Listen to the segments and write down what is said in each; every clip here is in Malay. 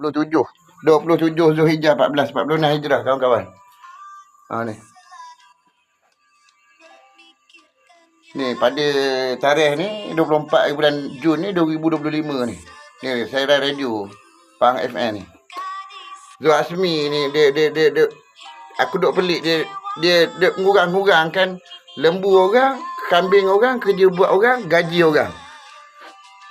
27. 27 Zulhijjah 14 46 Hijrah kawan-kawan. Ha ni. Ni pada tarikh ni 24 bulan Jun ni 2025 ni. Ni saya radio Pang FM ni. Zul Asmi ni dia dia dia, dia aku duk pelik dia dia dia ngurang-ngurangkan lembu orang, kambing orang, kerja buat orang, gaji orang.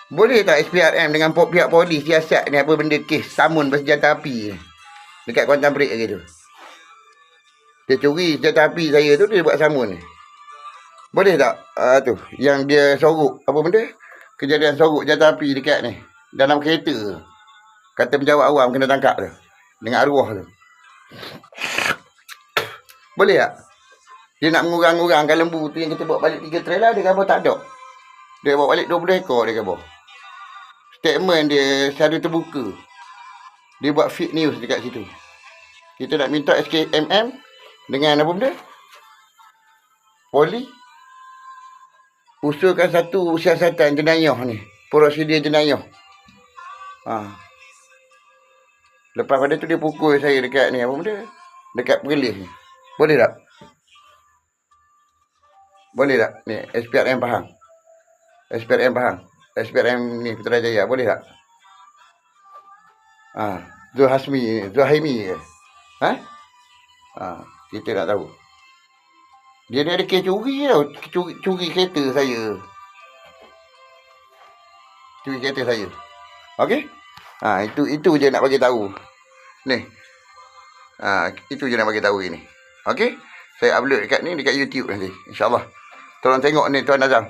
Boleh tak SPRM dengan pihak polis siasat ni apa benda kes samun bersenjata api ni? Dekat Kuantan Perik lagi tu. Dia curi senjata api saya tu dia buat samun ni. Boleh tak uh, tu yang dia sorok apa benda? Kejadian sorok senjata api dekat ni. Dalam kereta. Kata penjawat awam kena tangkap tu. Dengan arwah tu. Boleh tak? Dia nak mengurang-urangkan lembu tu yang kita bawa balik tiga trailer dia kata tak ada. Dia bawa balik 20 ekor dia kata. Statement dia secara terbuka. Dia buat fake news dekat situ. Kita nak minta SKMM dengan apa benda? Poli usulkan satu siasatan jenayah ni. Prosedur jenayah. Ha. Lepas pada tu dia pukul saya dekat ni apa benda? Dekat perlis ni. Boleh tak? Boleh tak? Ni SPRM Pahang. SPRM Pahang. SPRM ni Putrajaya. Boleh tak? Ha. Zul Hasmi, Zul Haimi ke? Ha? Ha. Kita nak tahu. Dia ni ada kes curi tau. Curi, curi kereta saya. Curi kereta saya. Okey? Ha, itu itu je nak bagi tahu. Ni. Ha, itu je nak bagi tahu ini. Okey? Saya upload dekat ni dekat YouTube nanti. InsyaAllah. Tolong tengok ni Tuan Azam.